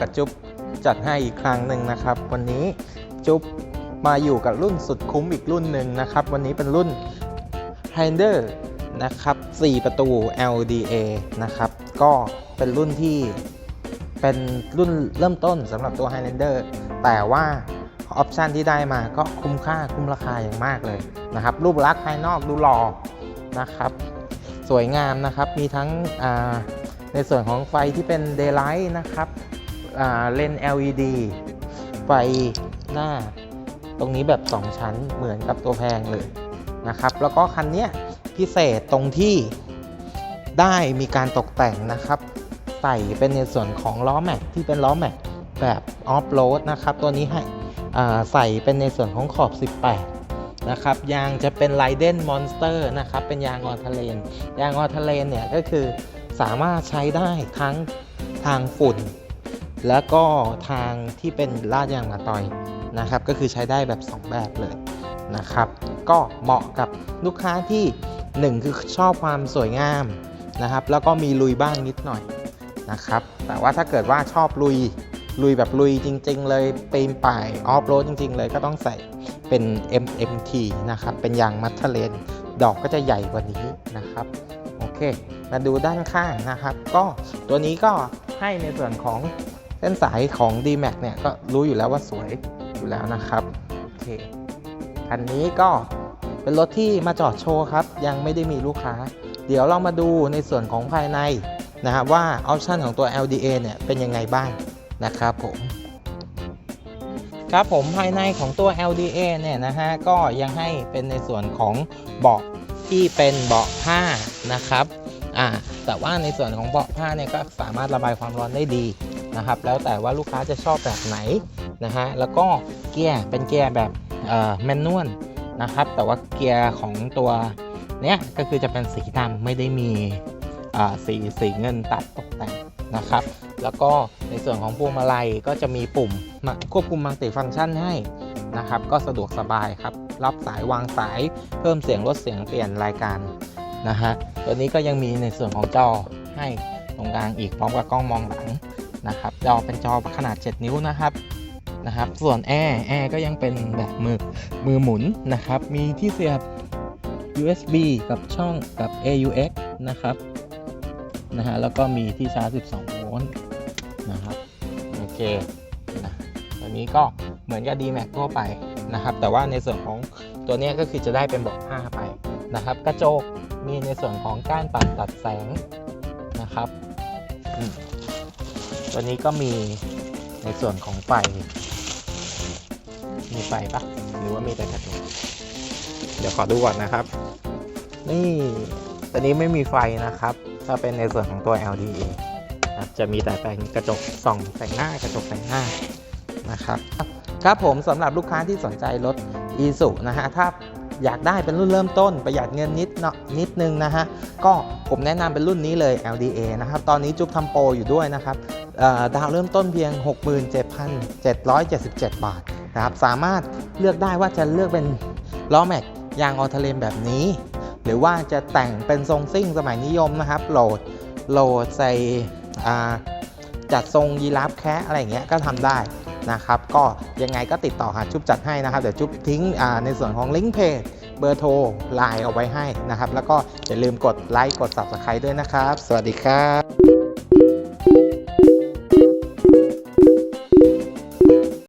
กับจุ๊บจัดให้อีกครั้งหนึ่งนะครับ วันนี้จุ๊บมาอยู่กับรุ่นสุดคุ้มอีกรุ่นหนึ่งนะครับ วันนี้เป็นรุ่น h i n d e r นะครับ 4 ประตู LDA นะครับ ก็เป็นรุ่นที่เป็นรุ่นเริ่มต้นสำหรับตัว Highlander แต่ว่าออปชันที่ได้มาก็คุ้มค่าคุ้มราคาอย่างมากเลยนะครับ รูปลักษณ์ภายนอกดูหล่อนะครับ สวยงามนะครับ มีทั้งในส่วนของไฟที่เป็น Daylight นะครับ เลน LED ไฟหน้า ตรงนี้แบบ 2 ชั้นเหมือนกับตัวแพงเลยนะครับ แล้วก็คันนี้พิเศษตรงที่ได้มีการตกแต่งนะครับ ใส่เป็นในส่วนของล้อแม็กที่เป็นล้อแม็กแบบออฟโรดนะครับ ตัวนี้ให้ใส่เป็นในส่วนของขอบ 18 นะครับ ยางจะเป็นไ i เดนมอนสเตอร์นะครับ เป็นยางออทะเลน ยางออทะเลนเนี่ยก็คือสามารถใช้ได้ทั้งทางฝุ่น แล้วก็ทางที่เป็นลาดยางมาตอยนะครับ ก็คือใช้ได้แบบ 2 แบบเลยนะครับ ก็เหมาะกับลูกค้าที่ 1 คือชอบความสวยงามนะครับ แล้วก็มีลุยบ้างนิดหน่อยนะครับ แต่ว่าถ้าเกิดว่าชอบลุยลุยแบบลุยจริง ๆ เลยปีนป่ายออฟโรดจริง ๆ เลยก็ต้องใส่เป็น MMT นะครับ เป็นยางมัทเทเลนดอกก็จะใหญ่กว่านี้นะครับ โอเค มาดูด้านข้างนะครับ ก็ตัวนี้ก็ให้ในส่วนของ เส้นสายของ D-Max เนี่ยก็รู้อยู่แล้วว่าสวยอยู่แล้วนะครับโอเคคันนี้ก็เป็นรถที่มาจอดโชว์ครับ ยังไม่ได้มีลูกค้า เดี๋ยวเรามาดูในส่วนของภายในนะครับว่าออปชันของตัว LDA เนี่ยเป็นยังไงบ้างนะครับผมครับผมภายในของตัว LDA เนี่ยนะฮะก็ยังให้เป็นในส่วนของเบาะที่เป็นเบาะผ้านะครับอ่า แต่ว่าในส่วนของเบาะผ้าเนี่ยก็สามารถระบายความร้อนได้ดีนะครับ แล้วแต่ว่าลูกค้าจะชอบแบบไหนนะฮะแล้วก็เกียร์เป็นเกียร์แบบแมนนวลนะครับ แต่ว่าเกียร์ของตัวเนี้ยก็คือจะเป็นสีดำไม่ได้มีสีสีเงินตัดตกแต่งนะครับ แล้วก็ในส่วนของพวงมาลัยก็จะมีปุ่มควบคุมมัลติฟังก์ชันให้นะครับ ก็สะดวกสบายครับ รับสายวางสายเพิ่มเสียงลดเสียงเปลี่ยนรายการ นะฮะตัวนี้ก็ยังมีในส่วนของจอให้ตรงกลางอีกพร้อมกับกล้องมองหลังนะครับจอเป็นจอขนาด 7 นิ้วนะครับนะครับ ส่วนแอร์แอร์ก็ยังเป็นแบบมือมือหมุนนะครับ มีที่เสียบ USB กับช่องกับ AUX นะครับนะฮะแล้วก็มีที่ชาร์จ 12 โวลต์นะครับโอเคนะตัวนี้ก็เหมือนกับ D-Max ทั่วไปนะครับ แต่ว่าในส่วนของตัวนี้ก็คือจะได้เป็นเบาะผ้าไปนะครับ กระจก มีในส่วนของก้านปัดตัดแสงนะครับ ตัวนี้ก็มีในส่วนของไฟ มีไฟปะหรือว่ามีแต่กระจกเดี๋ยวขอดูก่อนนะครับ นี่ตัวนี้ไม่มีไฟนะครับ ถ้าเป็นในส่วนของตัว LDA จะมีแต่เป็นกระจกส่องแต่งหน้ากระจกแต่งหน้านะครับ ครับผมสำหรับลูกค้าที่สนใจรถ e s u นะฮะถ้า อยากได้เป็นรุ่นเริ่มต้น ประหยัดเงินนิดเนาะนิดนึงนะฮะก็ผมแนะนำเป็นรุ่นนี้เลย LDA นะครับตอนนี้จุ๊บทำโปรอยู่ด้วยนะครับดาวเริ่มต้นเพียง 67,777 บาทนะครับสามารถเลือกได้ว่าจะเลือกเป็นล้อแม็กยางออทเลนแบบนี้ หรือว่าจะแต่งเป็นทรงซิ่งสมัยนิยมนะครับโหลดโหลดใส่จัดทรงยีราฟแคะอะไรอย่างเงี้ยก็ทำได้ นะครับก็ยังไงก็ติดต่อหาจุ๊บจัดให้นะครับเดี๋ยวจุ๊บทิ้งในส่วนของลิงก์เพจเบอร์โทรไลน์เอาไว้ให้นะครับแล้วก็อย่าลืมกดไลค์กด Subscribe ด้วยนะครับ สวัสดีครับ